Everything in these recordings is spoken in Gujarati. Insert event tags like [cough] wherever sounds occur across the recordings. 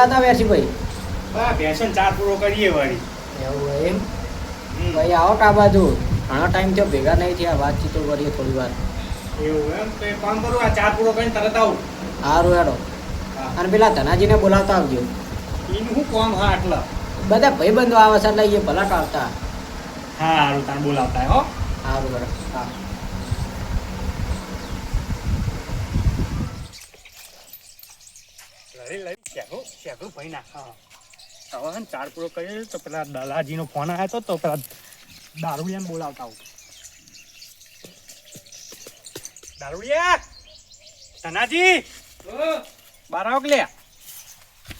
કેટલા હતા વેરસીભાઈ બા બેસન ચાર પૂરો કરીએ વાળી. એવું હોય એમ. ભાઈ આવો કા બાજુ ઘણો ટાઈમ થયો ભેગા નહીં થયા વાતચીતો કરીએ થોડી વાર. એવું એમ? તો કામ કરું આ ચાર પૂરો કરીને તરત આવું. સારું હેડો. અને પેલા ધનાજીને બોલાવતા આવજો. એનું શું કોમ હા આટલા. બધા ભાઈબંધો આવે છે એટલે એ ભલા કાઢતા હા સારું તાર બોલાવતા હો. સારું હેડો. હા. ભાઈ નાખા હવે હે ચાર પૂરો કરીએ તો પેલા દલાજીનો ફોન આવ્યો તો પેલા દારૂડિયાને બોલાવતા દારૂડિયા ધનાજી બાર આવો લે?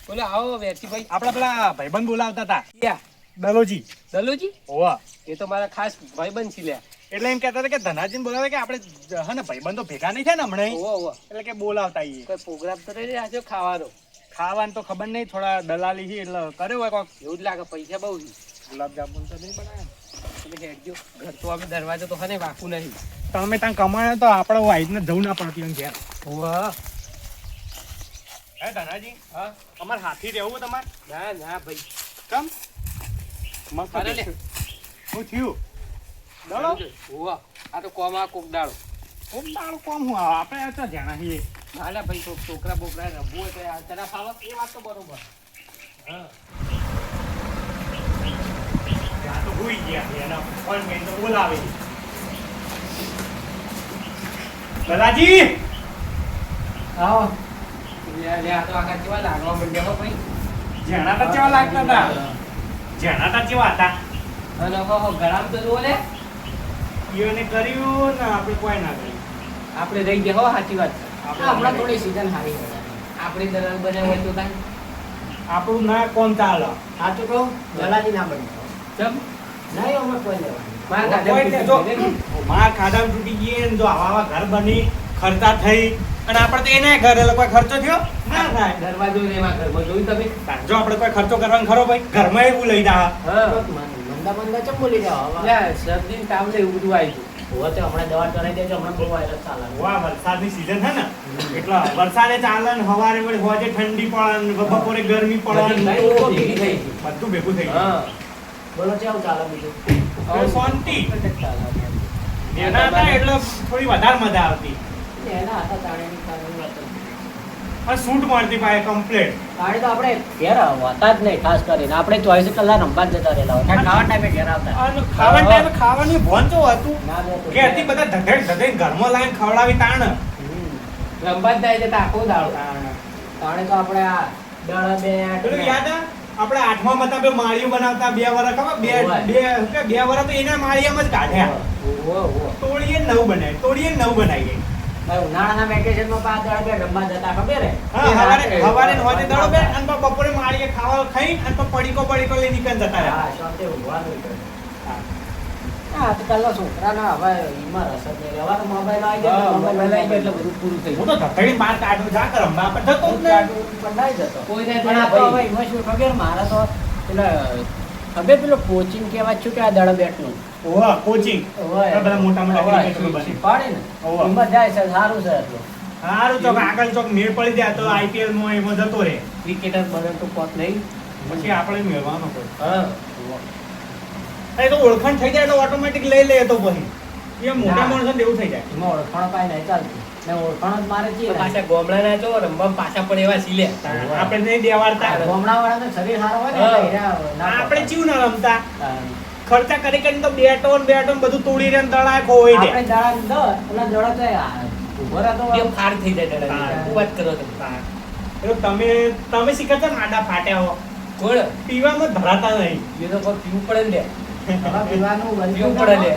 બોલો આવો વેરસીભાઈ આપડા પેલા ભાઈબંધ બોલાવતા હતા. ક્યાં દલોજી. દલુજી? ઓવા એ તો મારા ખાસ ભાઈબંધ છે લ્યા. એટલે એમ કહેતા હતા કે ધનાજીને બોલાવે કે આપણે હે ને ભાઈબંધો ભેગા નહીં થાય ને હમણાં એટલે કે બોલાવતા આઈએ. કોઈ પ્રોગ્રામ તો રહી ખાવાનો. ખાવાનું તો ખબર નહીં થોડા દલાલી છે એટલે કર્યો હોય કોક. એવું જ લાગે પૈસા બહુ ગુલાબજાંબુ તો નહીં બનાવે. એટલે હેડજો ઘર તો અમે દરવાજો તો હને વાકું નહીં. તમે ત્યાં કમાયો તો આપણે વાઈફને જવું ના પડતી એમ ઘેર વાહ હે ધનાજી હા? અમારે હાથી રહેવું તમારે? ના ના ભાઈ. કમ? મસ્ત શું થયું? દડો. ઓવા આ તો કોમ આ કોક દાડો. કોક દાડો કોમ હું આવે આપણે આ તો જાણા છીએ. હાલા ભાઈ તો છોકરા બોકરા રમવું હોય તો આ તરફ આવો એ વાત તો બરોબર. હા. તો ભૂઈ ગયા એના ફોન મેં તો બોલાવે. બલાજી! આવો. લે લે આ તો આખા કેવા લાગવા માંડ્યા ભાઈ? જેણા તો કેવા લાગતા હતા? જેણા તો કેવા હતા? અને હો હો ગરમ તો જુઓ કર્યું ને આપણે કોઈ ના કર્યું? આપણે રહી ગયા હો સાચી વાત. આ હમણાં થોડી સીઝન હારી આપણી દલાલ બને હોય તો કાંઈ આપણું ના કોણ ચાલે? સાચું કહું. દલાલી ના બની. ચમ? નહીં અમે કોઈ લેવાની મારા ખાડામાં તૂટી ગઈ ને જો આવા આવા ઘર બની ખર્ચા થઈ અને આપણે તો એને ઘર એટલે કોઈ ખર્ચો થયો? ના થાય. દરવાજો ને એમાં ઘરમાં જોયું તમે? જો આપણે કોઈ ખર્ચો કરવાનો ખરો ભાઈ? ઘરમાં એવું લઈ જા હા. મંદા મંદા ચમ બોલી જાઓ હવે શરદી ને તાવ ને એવું બધું આવી ગયું. હોવે તો હમણાં દવા ચડાઈ દેજો હમણાં બહુ વાયરસ ચાલે. વાહ વરસાદની સીઝન છે ને એટલે વરસાદે ચાલે ને સવારે વળી હોજે ઠંડી પડે ને બપોરે ગરમી પડે ને બધી ભેગી થઈ ગઈ. બધું ભેગું થઈ ગયું. હા. બોલો કેવું ચાલે બીજું? શાંતિ. ચાલે એના હતા એટલે થોડી વધારે મજા આવતી. એના હતા તાણીની વાત સૂટ મારતી પાય કમ્પ્લેટ કારણ તો આપણે ઘેર હોતા જ નહીં ખાસ કરીને. આપણે ચોવીસ કલાક રમવા જતા રહેલા હોય. ખાવા ટાઈમે ઘેર આવતા. ખાવા ટાઈમે ખાવાની ભોન તો હતું. ઘેરથી બધા ધધેડ ધધેડ ઘરમાં લાવીને ખવડાવી તાણ. રમવા રંબા જ થાય છે તો આખો દાડો. તાણે તો આપણે આ દળ બે યાદ આ? આપણે આઠમા હતા બે માળીઓ બનાવતા બે વરસ ખબર? બે બે કે બે વરસ તો એના માળિયામાં જ કાઢ્યા. તોડીએ નવ નવું બનાવી તોડીએ નવ નવું બનાવીએ. ઉનાળાના વેકેશનમાં પાંચ દળ બે રમવા જતા ખબર હે? હવારે હવારે હોજે દડો બે અને પછી બપોરે માળીએ ખાવા ખાઈ અને પછી પડીકો પડીકો લઈ નીકળ જતા રહ્યા હા, શાંતિ ઊંઘવાનું હોય તો. હા, આજકાલના છોકરાના હવે ઈમાં રસ જ નહીં. હવે તો આવી ગયા હા, તો mobile મોબાઈલ આવી આવી ગયો એટલે બધું પૂરું થઈ ગયું તો ધતડી બાર કાઢું જા કર રમવા પણ જતો જ નહીં. પણ નહીં જતો. કોઈને પણ આ તો હવે એમાં શું ખબર મારા તો પેલા ખબર પેલું કોચિંગ કેવા છું કે આ દળ બેટનું ઓવા કોચિંગ ઓવા બધા મોટા મોટા શીખવાડે ને. હોવે. એમાં જાય સર સારું છે એટલું. હારું ચોક આગળ ચોક મેળ પડી જાય તો આઈપીએલમાં એમાં જતો રહે. ક્રિકેટર બને તો પોત નહીં. પછી આપણે મેળવાનો કોઈ. હા. એ તો ઓળખાણ થઈ જાય તો ઓટોમેટિક લઈ લે તો પછી. એ મોટા. માણસો એવું થઈ જાય. એમાં ઓળખાણ પાય નહીં ચાલતી. ઓળખાણ જ મારે ગોમડાના જો રમવા પાછા પણ એવા સીલે આપણે નહીં દેવાડતા. ગામડા વાળા શરીર સારું હોય ને ના આપણે ચીવ ના રમતા. ખર્ચા કરી કરીને તો બેટો ને બેટો ને બધું તોડી રે આપણે દડા દળ પેલા દડા તો ઊભો રહેતો કેમ ફાડ થઈ જાય હા. વાત કરો તમે. એટલે તમે તમે શીખતા ને આડા ફાટ્યા હો. કોણ? પીવામાં ધરાતા નહીં. એ તો પીવું પડે ને [laughs] પીવાનું પીવું પડે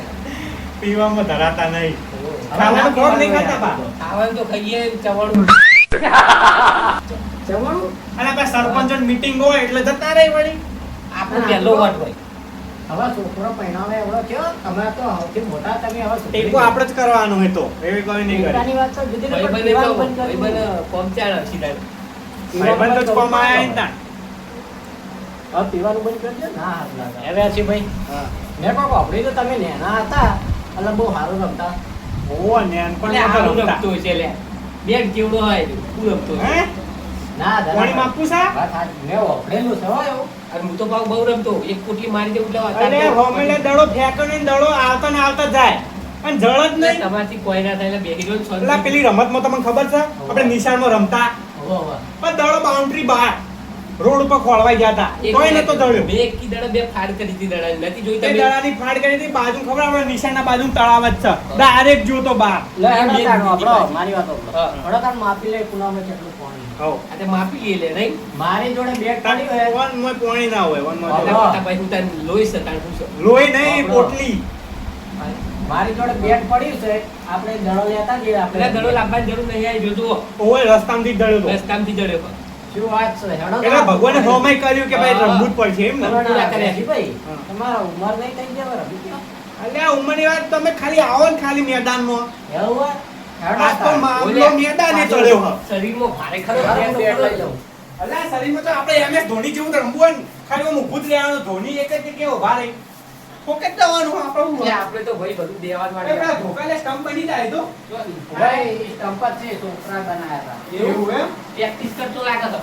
પીવામાં ધરાતા નહીં. ખાવાનું કોણ નહીં ખાતા બા? ખાવાનું તો ખાઈએ ચવાણું. ચવાણું? અને આપણે સરપંચ મીટિંગ હોય એટલે જતા રહે વળી. આપણો પહેલો વાટ હોય. હવે છોકરો પહેણાવે એવડો થયો તમે તો સૌથી મોટા તમે હવે ટેકો આપણે જ કરવાનો હોય તો. એવી કોઈ નહીં કરે. ટેકાની વાત તો જુદી ને પણ તો બંધ કરી પહોંચાડ સીધા. પીવાનું ભાઈબંધ જ બંધ કોમ આયા કરી ને દીધું. હવે પીવાનું બંધ કરી ના. હાથ લાગે. હવે છે ભાઈ. હા. મેં કહો વાપરી તો તમે નેના હતા. એટલે બહુ સારું રમતા. ઓહો, નેનપણમાં તો રમતા. છે લે. હોય હું રમતો હે? ના દાદા. પાણી માપવું છે? મેં વાપરેલું છે હો એવું. હું તો પાછું બહુ રમતો એક કોટલી મારી દેવું એટલે અરે હોમેલે દડો ફેંકો ને દડો આવતા ને આવતા જાય. પણ જળ જ નહીં. તમારથી કોઈ ના થાય બેસી ગયો ને પેલી રમતમાં તમને ખબર છે? આપણે નિશાળમાં રમતા. પણ દડો બાઉન્ડ્રી બહાર. રોડ ઉપર ખોળવાઈ ગયા હતા. તોય નતો જળ્યો બે એકી દાડે બે ફાડ કરી હતી દાડા નથી જોઈ તે દડાની ફાડ કરી હતી બાજુ ખબર આપણે નિશાળના બાજુ તળાવ જ છે. ડાયરેક્ટ જોતો બહાર. લે. મારી વાતો. હા. હેડો માપી લે કુનામાં કેટલું પાણી. હો આ માપી લે નહીં? મારી જોડે બે પડી હોય. વન મોય પાણી ના હોય વન મોય. મોટા ભાઈ હું તને લોહી છે પૂછો લોહી નહીં આપણો. પોટલી. મારી જોડે બેટ પડ્યું છે. આપણે દડો લેતા જઈએ આપણે દડો લાવવાની જરૂર નહીં આવી જોજો ઓય રસ્તામાંથી દડ્યો રસ્તામાંથી પણ. શું વાત છે? હેડો ભગવાને હોમાય કર્યું કે ભાઈ રમવું જ પડશે એમ ને. ભાઈ. તમારા ઉંમર નહીં થઈ ગયા બરાબર અલ્યા ઉંમરની વાત તમે ખાલી આવો ને ખાલી મેદાનમાં. એવું હોય? હેડો આજ તો મામલો મેદાને ચડ્યો શરીરમાં ભારે ખરો. અલ્યા તો આપણે એમ એસ ધોની જેવું રમવું હોય ને. ખાલી હું ઊભું જ રહેવાનું. ધોની એક જ જગ્યાએ ભારે રહી. ઠોકે જ આપણું આપણે તો ભાઈ બધું દેવા જ વાળે આપણે ભોકાલે સ્ટમ્પ બની જાય તો. ભાઈ, સ્ટમ્પ જ છે, છોકરા બનાયા હતા. એવું એમ? પ્રેક્ટિસ કરતો લાગે તો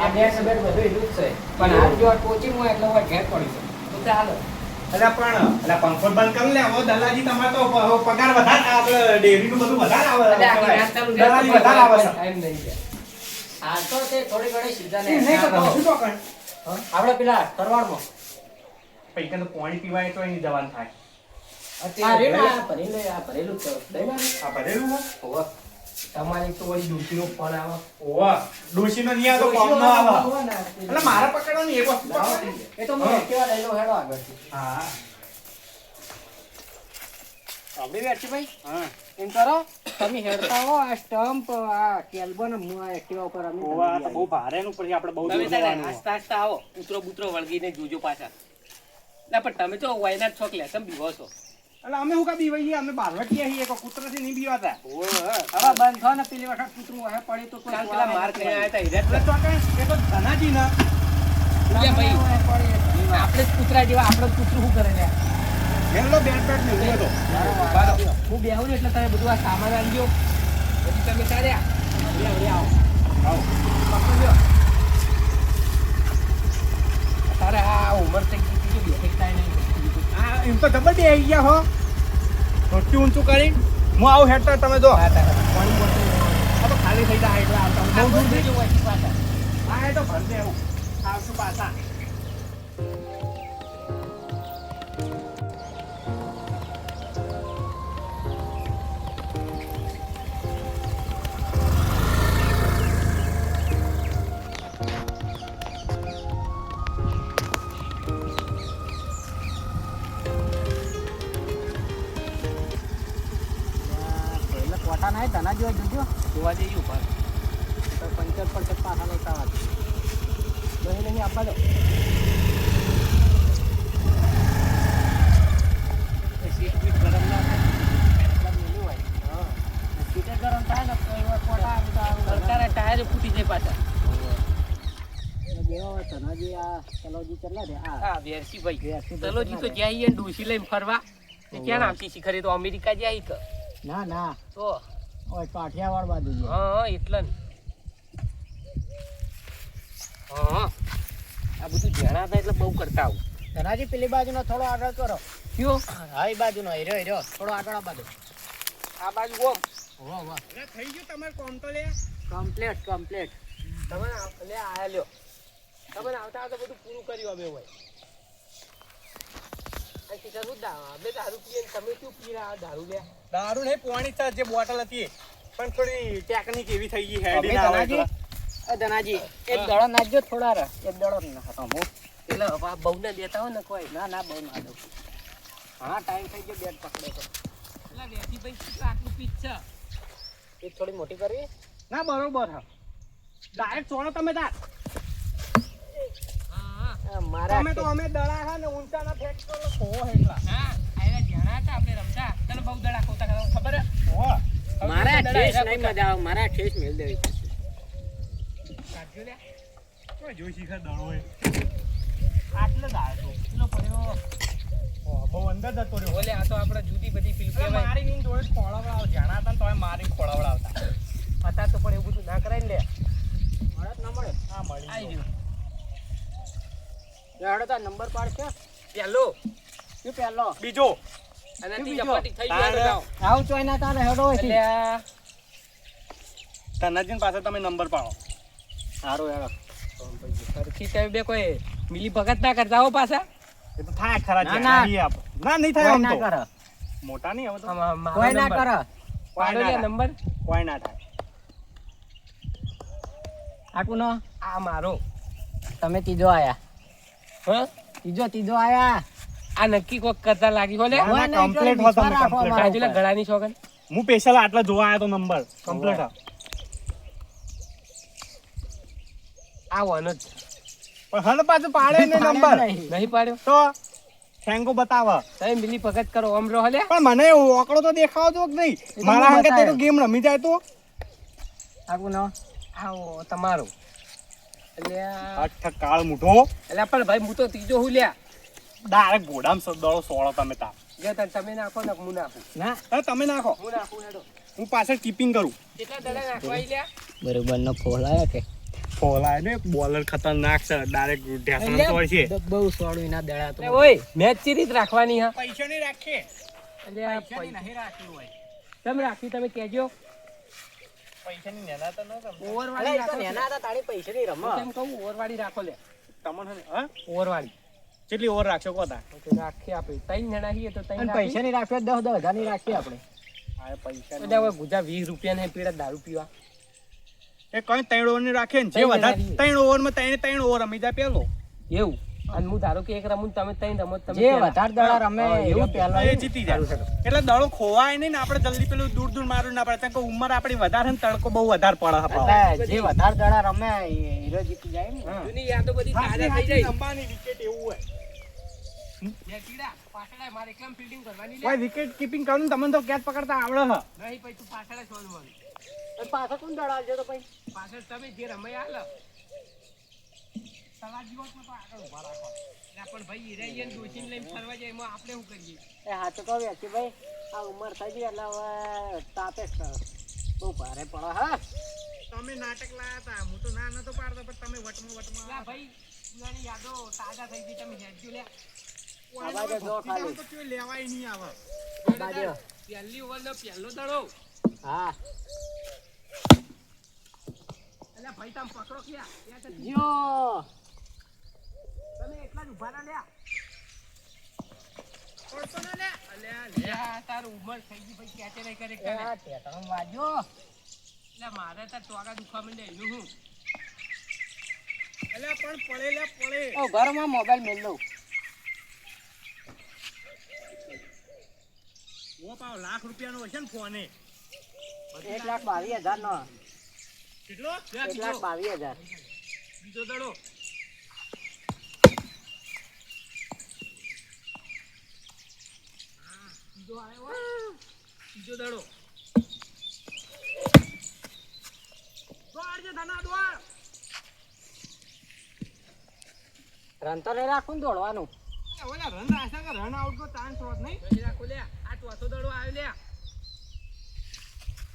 આ બે ને બધું એટલું જ છે. પણ આ જો કોચિંગ હોય એટલે હોય ઘેર પડી છે. તો ચાલો અલ્યા પણ અલ્યા પંખો બંધ કરી લે. હવે દલાજી તમારે તો પગાર વધારે આવે ડેરી નું બધું વધારે આવે. જતું વધારે આવે. છે ટાઈમ નહીં છે. હાલ તો તે થોડી ઘણી સીધા નહીં. આપણે પેલા તરવાડમાં. પૈકા તો પાણી પીવાય તો એની જવાન થાય. ને, ભરી ને. તમારી તો વળી ડૂચીનો ફોન આવે. ઓવા ડોશીનો નહીં આવે તો ડોશીઓ આવે. હોય ને, એટલે મારે એક વસ્તુ એ તો હું. હા. લઈ લઉં, હેડો આગળથી. હા. આપણે વેઠીભાઈ હા. એમ કરો તમે હેડતા હો આ સ્ટમ્પ આ કેલ્બો ને હું એક્ટિવા ઉપર અમે ઓવા આ તો બહુ ભારેનું પછી આપણે બહુ ને. આસ્તા આસ્તા આવો કૂતરો બુતરો વળગીને જોજો પાછા. ના પણ તમે તો વાયના જ છો કે લેસમ બીવો છો. એટલે અમે હું કા બીવાઈએ અમે બારવટીયા છીએ કૂતરા થી નહીં બીવાતા. હવે બંધ થો ને પેલી વખત કૂતરું વાહે પડી તો કોઈ પેલા માર કે આયા હતા હિરત તો કે એ તો ધનાજી ના. લે ભાઈ. આપણે જ કૂતરા જેવા આપણે કૂતરું શું કરે લ્યા મેલો બેટ બેટ ને તો બારો. હું. બેહું ને એટલે તમે બધું આ સામાન આલજો. પછી તમે હવે હવે આવો આવો. પકડજો તારે આ ઉંમર થઈ ગઈ છે બેઠક થાય નહીં આ તો આવી ગયા હો. મોટી ઊંચું કરી. હું આવું હેઠળ તમે જો. આ તો ખાલી થઈ જાય એટલે આવતા બહુ દૂર થઈ જવું એ તો ભરશે એવું. આવશું પાછા. જોવા જઈએ ઉપર તો પંચર પર પાછા લેતા આવવા નહીં નહીં આપવા દો. એ તો તો ટાયર ફૂટી જાય પાછા. તનાજી આ તલોજી તો જાય ડૂસી લઈને ફરવા તે ક્યાં નામથી શિખરે તો અમેરિકા જાય ના ના. તો? ઓય કાઠિયાવાડ બાજુ છે. હા હા એટલે ને. હા આ બધું જણા હતા એટલે બહુ કરતા આવું. ધનાજી પેલી બાજુનો થોડો આગળ કરો. કયો? હા એ બાજુનો હીરો હીરો. થોડો આગળ આ બાજુ. આ બાજુ ઓમ. વાહ વાહ. એટલે થઈ ગયું તમારે કોમ તો લે કમ્પ્લીટ કમ્પ્લીટ તમે લે આયા લ્યો. તમે આવતા આવતા બધું પૂરું કર્યું અમે હોય. અમે દારૂ પીએ તમે શું પી રહ્યા દારૂ લે. દારૂ નહીં પોણી જે બોટલ હતી પણ થોડી ટેકનિક એવી થઈ ગઈ હેડી ના આવે ધનાજી? એક દડો નાખજો થોડા રા. એક દડો નાખો હું એટલે હવે બહુ ને દેતા હોય ને કોઈ. ના ના બહુ ના દઉં. હા ટાઈમ થઈ ગયો બેટ પકડે તો. એટલે વેચી ભાઈ શું આટલું પીચ છે. એક થોડી મોટી કરવી? ના બરોબર હા ડાયરેક્ટ ચોણો તમે તાર મારા તો અમે દડા હા ને ઊંચા ફેંક કરો હા આયા જણા હતા આપણે રમતા. તને બહુ દડા ખોતા ખબર હે. મારા મજા આવે મારા ઠેસ મેલ દેવી કાઢ્યો લે તો જોઈ દડો આટલો દાળ તો અંદર જતો રહ્યો. ઓલે આ તો આપણે જુદી બધી ફિલ્મ મારી નીન જોડે ખોળાવડાવ જાણા હતા તો મારી ખોળાવડાવતા હતા તો પણ એવું બધું ના કરાય ને લે મળત ના મળે. હા મળી આવી ગયું. હેડો તાર નંબર પાડશે પહેલો. શું પહેલો? બીજો. અને બીજો? થઈ ગયો. આવું ચોય ના તારે હેડો એટલે આ ધનાજીન પાસે તમે નંબર પાડો. સારો હેડો સરખી તમે બે કોઈ મિલી ભગત ના કરતા હો પાછા. એ તો થાય ખરા ના, છે ના. નહીં થાય આમ તો. મોટા નહીં હવે તો કોઈ ના કરે. પાડો નંબર. કોઈ ના થાય. આટલું ન આ મારો. તમે ત્રીજો આયા. હા? ત્રીજો ત્રીજો આયા. આ નક્કી કોક કરતા લાગી હો કમ્પ્લીટ હો તમે, વિશ્વાસ રાખો complete. અમારા બાજુ લે ઉપર. ગળાની શોગન હું સ્પેશિયલ આટલા જોવા આયો તો નંબર કમ્પ્લીટ આ વન જ. પણ હલ પાછું પાડે ને નંબર નહીં. પાડ્યો? તો ફેંગો બતાવે. તમે મિલી ભગત કરો ઓમ રહો લે. પણ મને ઓકળો તો દેખાવ જો કે નહીં. મારા હું તે ગેમ રમી જાય તો. આગુ ન આવો તમારો. અઠ કાળ મૂઠો એટલે પણ ભાઈ હું તો ત્રીજો હું લ્યા. ડાયરેક્ટ ઘોડામ સોળો તમે તાર જો તમે નાખો ને હું નાખું. ના તમે નાખો. હું નાખું હેડો. હું પાછળ કીપિંગ કરું. કેટલા દડા લ્યા? બરોબર નો ફોલાયા કે? ફોલાય ને બોલર ખતરનાક છે ડાયરેક્ટ ઢેસણ તો હોય છે બહુ સોળું ના દડા તો ઓય મેચ ચી રીત રાખવાની હા. પૈસા નહીં રાખીએ એટલે પૈસા નહીં રાખવું હોય. તમે રાખી તમે કહેજો. પૈસા ની નેના તો ન તમે ઓવરવાળી રાખો નેના હતા તાળી પૈસા ની રમો કહું ઓવરવાળી રાખો લે. તમને હા ઓવરવાળી. કેટલી ઓવર રાખશો કોતા રાખી રાખીએ આપણે. ત્રણ જણા છીએ તો ત્રણ પૈસા ની રાખીએ દસ દસ હજારની રાખીએ આપણે. પૈસા હવે ગુજા વીસ રૂપિયા ને પીડા દારૂ પીવા. એ કઈ ત્રણ ઓવરની રાખે ને? જે ત્રણ વધારે. ત્રણ ઓવરમાં ત્રણ ત્રણ ઓવર અમી જાય પેલો. એવું. અને હું ધારો કે એક રમું તમે ત્રણ રમો તો તમે જે. વધારે દડા રમે એવું પહેલા એ જીતી જાય. એટલે દડો ખોવાય નહીં ને આપણે જલ્દી પેલું દૂર દૂર મારું ના પડે. કારણ કે ઉંમર આપણી વધારે ને તડકો બહુ વધારે પડે. એટલે જે વધારે દડા રમે હીરો જીતી જાય ને. જૂની યાદો બધી તાજા થઈ જાય. અંબાની વિકેટ એવું હોય. કરવાની વિકેટ કીપિંગ કરું ને તમને તો કેચ પકડતા આવડે હ. નહીં પછી તું પાછળ જ શોધવાનું. કોણ દડા તો પછી પાછળ તમે જે રમાઈ. તલાજી હોત તો આગળ ઊભા રાખો. પણ ભાઈ હીરા ઈ લઈને ફરવા જાય એમાં આપણે શું કરીએ? એ હાચું કહું ભાઈ આ ઉંમર થઈ ગઈ એટલે હવે તાપે બહુ ભારે પડે હા? તમે નાટક લાયા હતા હું તો ના નતો પાડતો પણ તમે વટમાં વટમાં ભાઈ પુરાણી યાદો તાજા થઈ ગઈ તમે હેડજો લે આ જો ખાલી. તો કોઈ લેવાય નહીં આવા. બાજુ. પહેલી ઓવરનો પહેલો દડો. હા. એટલે ભાઈ તમે પકડો ક્યાં? જો તમે એટલા જ ઊભા ના લ્યા. પડતો ના લે અલ્યા લ્યા તારું ઉંમર થઈ ગઈ ભાઈ ક્યાં નહીં કરે એ કરે આ એટલે મારે તાર ટોકા દુખવા માંડે એનું હું. એટલે પણ પડે લે પડે. ઓ ઘરમાં મોબાઈલ મેલ દઉં. ઓ પાવ લાખ રૂપિયાનો હશે ને ફોને. એક લાખ બાવીસ હજાર નો કેટલો એક લાખ બાવીસ હજાર. બીજો દડો હા, બીજો આવ્યો બીજો દડો. દોડ જે ધના દોડ રન તો લઈ રાખું દોડવાનું. એ ઓલા રન રાખે કે રન આઉટ નો ચાન્સ હોત નહીં. પછી રાખો લે આ ચોથો દડો આવ્યો લે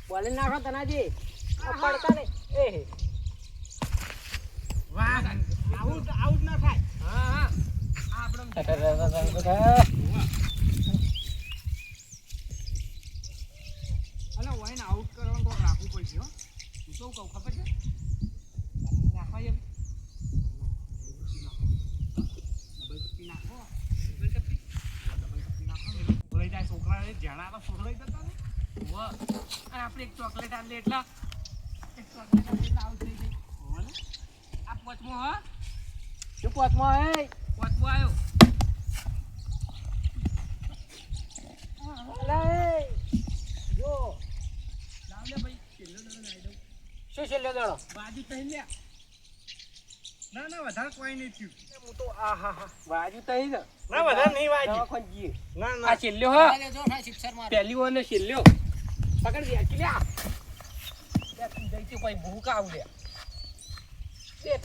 બોલિંગ નાખો તનાજી. આ પડતા નહીં. એ હે. વાહ. આઉટ આઉટ ના થાય. હા હા. આ આપણો [laughs] અલા ઓઈને આઉટ કરવાનું કોક રાખવું પડશે હો હું શું કહું ખબર છે નાખવા જેમ ડબલ ટપ્પી ભૂલાઈ જાય છોકરા જાણા તો ફોડોઈ જતા ને વાહ. અને આપણે એક ચોકલેટ એટલા. એક ચોકલેટ એટલે આઉટ થઈ ગઈ. હોને? આ પોચમો હા. શું પોચમાં હે? પોચમો આવ્યો. અલા, જો. લાવ લે ભાઈ. છેલ્લો દડો નાઈ દઉં. શું છેલ્લો દડો? બાજુ તઈ લે. ના ના વધારે કોઈ નહીં થયું. હું તો આ હા હા. બાજુ તઈ ને ના વધારે નહીં વાજી. દવાખાને જઈએ. ના આ ના છેલ્લો હા. જો ના સિક્સર મારે. પહેલી વાર ને છેલ્લો. પકડ દે લે લે તું જઈ તું ભાઈ ભૂખ આવ લે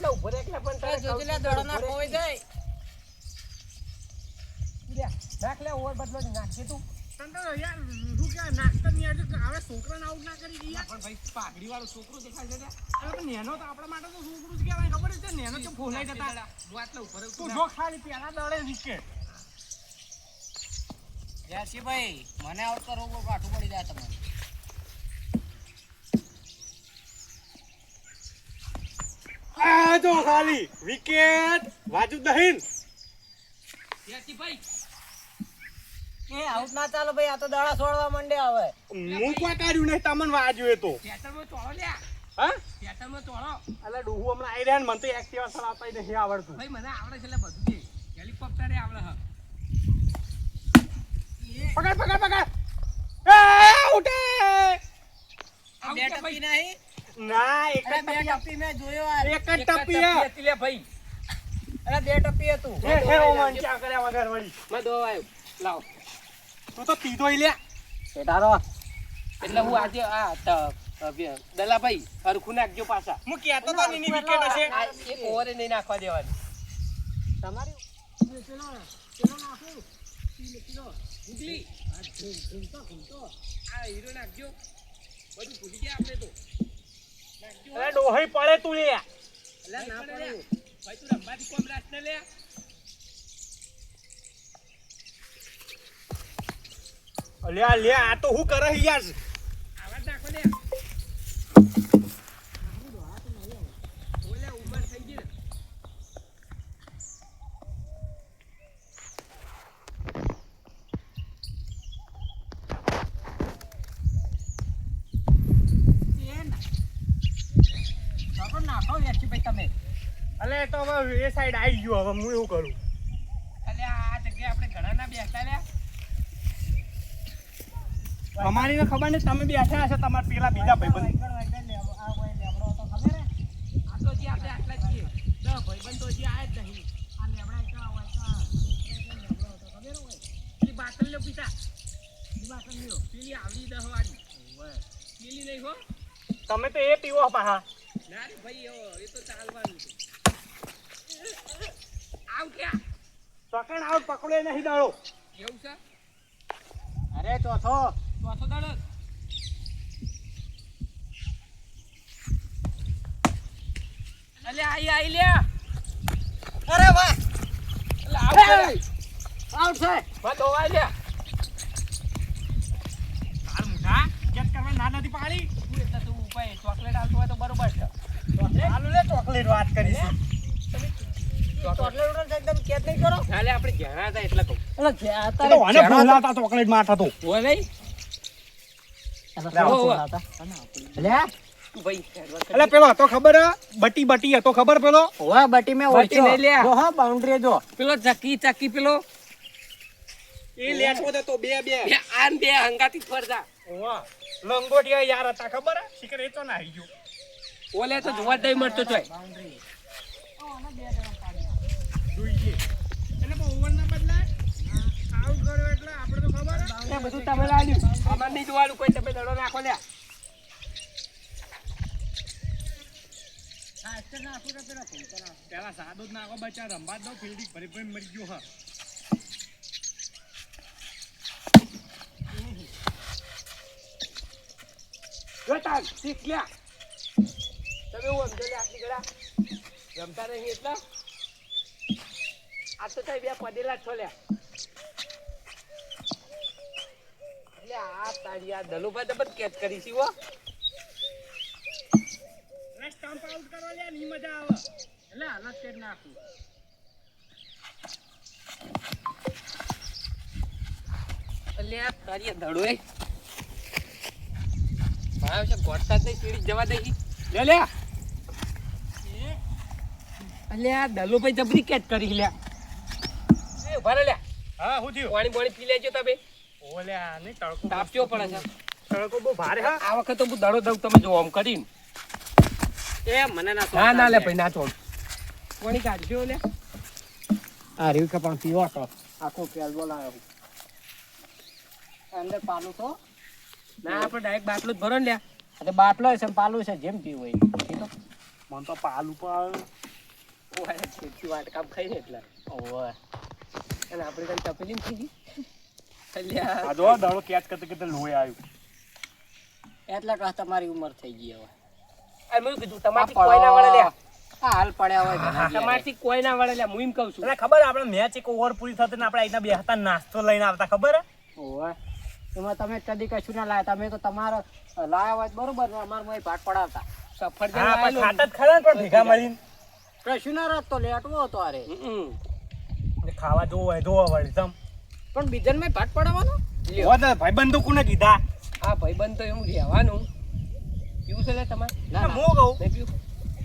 ઊભો રહે એટલે પણ તારે જોજે લે, દડો જાય. લે નાખ લે ઓવર બદલો નાખજે તું. તને યાર શું કે નાસ્તા નહીં આવતું હવે છોકરા આઉટ ના કરી દઈએ. પણ ભાઈ પાઘડી વાળો છોકરો દેખાય છે અરે પણ નેનો તો આપણા માટે તો છોકરું જ કહેવાય ખબર છે? નેનો તો ફોલાઈ જતા. હું આટલા ઉપર તું જો ખાલી પેલા દળે વિકેટ જયસિંહભાઈ મને આઉટ કરો બહુ કાઠું પડી જાય તમને આ જો ખાલી. વિકેટ. વાજુ દહીન એ આઉટ ના ચાલો ભાઈ આ તો દાડા છોડવા માંડે હવે. હું કોઈ કાઢ્યું નહીં? તમને વાજ્યું એ તો. પેટર્નમાં ચોળો લ્યા. હા? પેટર્નમાં ચોળો. એટલે ડોહું હમણાં આવી રહ્યા ને મને તો એક્ટિવા ચલાવતા નહીં આવડતું. ભાઈ મને આવડે છે એટલે બધું છે હેલિકોપ્ટરે આવડે હ પકડ પકડ પકડ. એ ઉઠે! નહીં. ના એક જ અરે બે ટપી ટપી મેં જોયો આ. એક જ એક જ ટપી ટપી હે. હતી લે ભાઈ. અરે બે ટપી હતું. હે હે ઓ મન ચા કર્યા વગર વળી? મેં દો આવ્યો લાવ. તું તો પીધો ઈ લે. બેટારો એટલે હું આજે આ દલાભાઈ હરખું નાખજો પાછા. હું કહેતો તો નીની વિકેટ હશે. એક ઓવરે નહીં નાખવા દેવાની. તમારી? ગુગલી આ હીરો નાખજો. બધું ભૂલી ગયા આપણે તો. અરે ડોહી પડે તું લે. અલે ના પડે. લે. ભાઈ તું રમવાથી કોમ રાખ ને લે. અલ્યા લે આ તો હું કરે યાર આવા જ નાખો લે ઓલે ઉંમર થઈ ગઈ ને નાખો નાખો જયસિંહભાઈ તમે અલે એ સાઈડ આવી ગયો હવે હું એવું કરું. આ જગ્યાએ આપણે ઘણા ના બેસતા લ્યા. અમારી ને ખબર નહીં તમે બેઠા હશે તમારા પેલા બીજા ભાઈબંધ. આ તો જે આપણે આટલા છીએ. દસ તો જે આયા જ નહીં. પેલી બાટલીઓ પીતા. પેલી આવડી દહ વાળી. પેલી નહીં હો. તમે તો એ પીવો પાહા ના રે ભાઈ એ તો ચાલવાનું છે. આવ ક્યાં સકણ આઉટ પકડે નહીં દાડો. એવું છે? અરે ચોથો ચોથો દાડો. જ. અલ્યા આઈ આઈ લે. અરે વાહ. એટલે આવ. છે. હાલ મુઠા કેચ કરવા ના નથી પાડી. તું એટલે તું ઉપાય ચોકલેટ આવતો હોય તો બરોબર છે. હાલું લે ચોકલેટ વાત કરી ચોકલેટ ઉડે એકદમ કેચ નહીં કરો. ચાલે આપણે જ્યાં હતા એટલે કહું. એટલે તો આને ભૂલાતા ચોકલેટમાં થતો હોય નહીં લે તું ભાઈ એટલે પેલો હતો ખબર બટી બટી હતો ખબર પેલો? બટી મેં નહીં લ્યા. જો હા બાઉન્ડ્રી જો. પેલો ચકી ચકી પેલો? એ લેચો તો બે બે. આમ આન બે હંગાતી ફરતા. ઓવા લંગોટિયા યાર હતા ખબર? શીખર એ તો ના આવી ગયો. ઓલે તો જોવા જ નહીં મળતો ચોય એટલે બહુ ઓવર ના બદલાય આઉટ કર્યો એટલે આપણે તો ખબર હે? એ બધું તમે લાવ્યું અમાર નહીં જોવાનું કોઈ તમે દડો નાખો લ્યા. પેલા સાદો જ નાખો બચા રંબા દો ફિલ્ડિંગ ભરી ભરી મરી ગયો હા. જોતા શીખ લ્યા. તમે હું સમજો લે આટલી ગળા. રમતા નહીં એટલે? આ તો સાહેબ બે પડેલા છોલ્યા છો લ્યા એટલે આ તારી આ દલુભાઈ તો કેચ કરી છે હો. સ્ટમ્પ આઉટ કરવા લે ની મજા આવે. એટલે હાલત કરી નાખું. એટલે આ તારી આ દડો એ. ભાવ છે ગોઠતા જ સીડી જવા દે લે લે. દલુભાઈ જબરી કેચ કરી લ્યા એ ઊભા લ્યા હા હું થયું? પાણી પાણી પી લેજો તમે ઓલે આ નહીં તડકો તાપ કેવો પડે છે તડકો બહુ ભારે હા. આ વખત તો હું દડો દઉં તમે જો આમ કરીને. એ મને ના ના ના લે ભાઈ ના છોડ કોણી કાઢજો લે આ રીવ કે પણ પીવો તો. આખો પેલો લાવ્યો અંદર પાલું તો. ના આપણે ડાયરેક્ટ બાટલો જ ભરો ને લ્યા. બાટલો છે ને પાલું છે જેમ પીવું હોય. એ તો પાલું તો પાલ ઉપર ઓય ખેતી વાટકામ ખાઈ ને એટલે. ઓવે અને આપણે કઈ તપેલી થઈ ગઈ આ જો દાડો કેચ કરતે કરતે લોહી આવ્યું. એટલા કહે તમારી ઉંમર થઈ ગઈ હવે. આ મેં કીધું તમારથી કોઈ ના વળે લ્યા. હાલ પડ્યા હોય ઘણા ઘેરે. તમારથી કોઈ ના વળે લ્યા હું એમ કહું છું. ખબર આપણે મેચ એક ઓવર પૂરી થતી ને આપણે અહીંના બે હતા નાસ્તો લઈને આવતા ખબર હે? ઓવે. એમાં તમે કદી કશું ના લાયા તમે તો તમારો લાયા હોય બરોબર ને અમારે મોય ભાગ પડાવતા. સફરજન હા પણ ખાતા ખરા પણ ભેગા મળીને. કશું ના રાખતો તો લેટવો હતો અરે ખાવા જોવો હોય જોવા વળી તમ. પણ બીજન મેં ભાટ પડાવવાનો ભાઈબંધો કોને કીધા? આ ભાઈબંધ તો એવું લેવાનું પીવું છે લે તમારે? ના. હું કહું. પીવું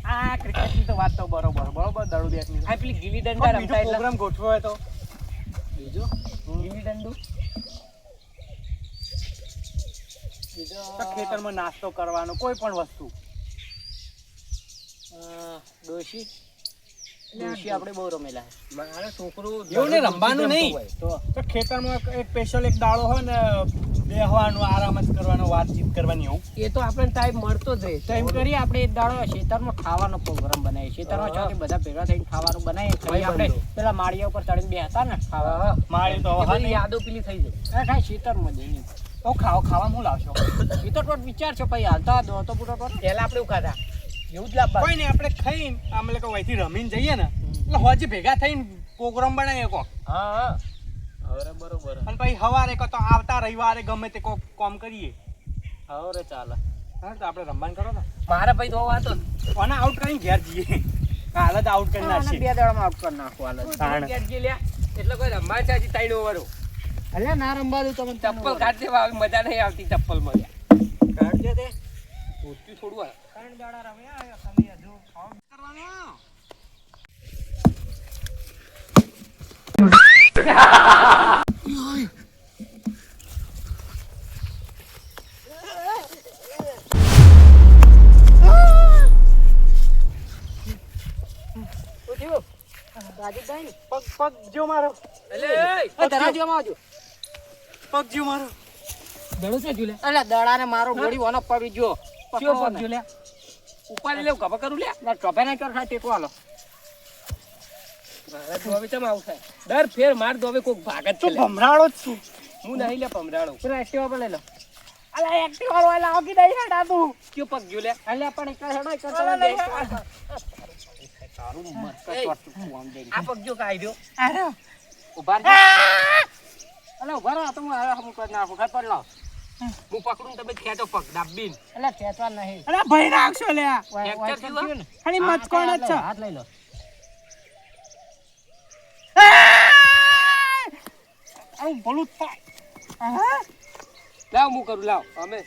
આ ક્રિકેટની તો વાત તો બરોબર બરોબર દડો બેટની આ પેલી ગીલી દંડા બીજો રમતા એટલે પ્રોગ્રામ ગોઠવ્યો હોય તો. બીજું? ગીલી દંડુ? બીજો ખેતરમાં નાસ્તો કરવાનો કોઈ પણ વસ્તુ. ડોશી? આપણે બહુ રમેલા છે. છોકરો એવું ને રમવાનું નહીં. તો. તો ખેતરમાં એક સ્પેશિયલ એક દાડો હોય ને બેહવાનું આરામ જ કરવાનો વાતચીત કરવાની એવું. એ તો આપણને ટાઈમ મળતો જ રહે. તો એમ કરીએ આપણે એક દાડો ખેતરમાં ખાવાનો પ્રોગ્રામ બનાવીએ. ખેતરમાં હા. બધા ભેગા થઈને ખાવાનું બનાવીએ. આપણે પેલા માળિયા ઉપર ચડીને બેસતા ને ખાવા. માળી તો હવે યાદો પેલી થઈ જાય. કાંઈ ખેતરમાં જઈને તો ખાવા ખાવા હું લાવશો? [coughs] ખેતર પર વિચાર છે પછી હાલતા દો તો પૂરો પહેલા આપણે એવું ખાતા એવું જ લાભ કોઈ નહીં આપણે ખાઈને આમ લોકો વહીથી રમીને જઈએ ને એટલે હોજી ભેગા થઈને પ્રોગ્રામ બનાવીએ કોક. હા હા. બરોબર. અને પછી હવારે કો તો આવતા રવિવારે ગમે તે કોક કોમ કરીએ. હવે ચાલે. હા તો આપણે રમવાનું કરો ને. મારા ભાઈ તો વાતો કોને આઉટ કરીને ઘેર જઈએ. હાલત આઉટ કરી નાખી નાખીએ. બે દાડામાં આઉટ કરી નાખો હાલત ઘેર જઈએ લ્યા. એટલે કોઈ રમવા છે હજી ત્રણ ઓવરો. અલ્યા ના રમવા દઉં તમે ચપ્પલ કાઢ દેવા મજા નહીં આવતી ચપ્પલમાં કાઢજે તે ઓછું થોડું આ. ત્રણ દાડા રમ્યા તમે હજુ. કરવાનો. રાજીભાઈ? પગ પગ જો મારો. એટલે એય, આવજો. પગ જો મારો. દડો છે ઝૂલે અલ્યા દડાને મારો ગોળી ઓનો પડી ગયો. કયો પગ લે ઉપાડી લેવું ગભા કરું લે ના ચોભે ના કરો ટેકો હાલો દોવે ચમ આવું થાય દર ફેર માર દોવે કોક ભાગ જ છે. ભમરાળો જ છું હું નહીં લે ભમરાળો પેલા એક્ટિવા પર લઈ લો અલા એક્ટિવા વાળો એટલે કે નહીં હેડા તું કયો પગ ગયો લે અલે પણ એક હેડો એક તો લો. તારું એય. તું આમ દે આ પગ જો કાઈ દો અરે ઊભા રહો. અલ્યા ઊભા રહો, આ તો હું હારે હમું કરી નાખું. ખાઈ પડ લાવ. હું પકડું ને તમે ખેંચો પગ દાબીન એટલે ખેંચવા નહીં. અરે ભાઈ રાખશો લે ફ્રેક્ચર થયું ને? ખાલી મચકોણ જ છે. હાથ લઈ લો. આવું ભલું થાય. લાવ હું કરું લાવ. અમે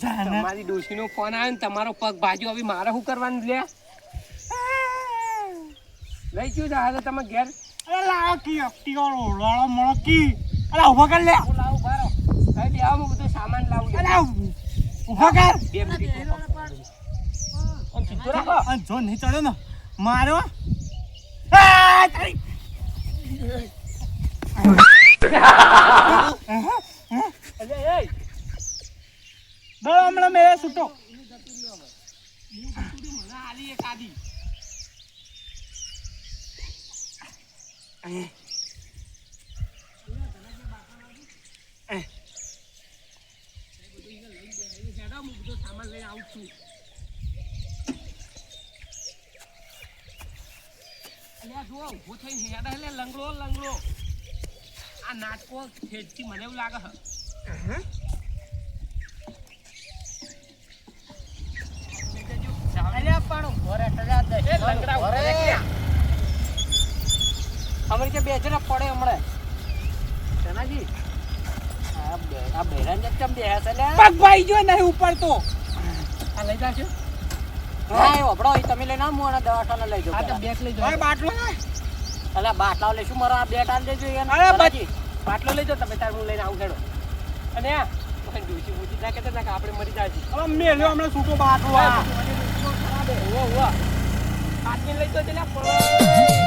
તમારી ડોશીનો ફોન આવ્યો ને તમારો પગ ભાજ્યો આવી મારે શું કરવાનું લે? લઈ ગયું છે હાલે તમે ઘેર. અરે લાવ કી એક્ટિવ વાળો લાળો મળો કી. અલા ઊભા કર લે. લાવ લાવું, ઊભા રહો. બે હું બધું સામાન લાવું. અલા ઊભા કર. બે મિનિટ આમ સીધો રાખો. અને જો નહીં ચડ્યો ને મારો. આ, તારી. દો હમણાં મેં છૂટો. મને આલી એક આદી સામાન લઈને આવું છું અલ્યા જુઓ થઈને હેડા એટલે લંગડો લંગડો. આ નાટકો મને એવું લાગે કે બે જણા પડે હમણાં? આ જ ચમ? પગ ભાઈ જો નહીં ઉપડતો. આ લઈ જાશો હા, એ વભડો, તમે લઈને આવો, હું આને દવાખાને લઈ જાઉં આ બેગ લઈ જાઓ બાટલો બાટલા બાટલાઓ લઈશું, મારો આ બેટ આલી દેજો એને. અરે? બાટલો લઈ જાઓ તમે તાર હું લઈને આવું હેડો અને આ ડોસી બુજી ના કહેતા હતા કે આપણે મરી જાય હવે મેલ્યો હમણાં છૂટો બાટલો આ. ઓવો, ઓવો. આદમી લઈ જાઓ.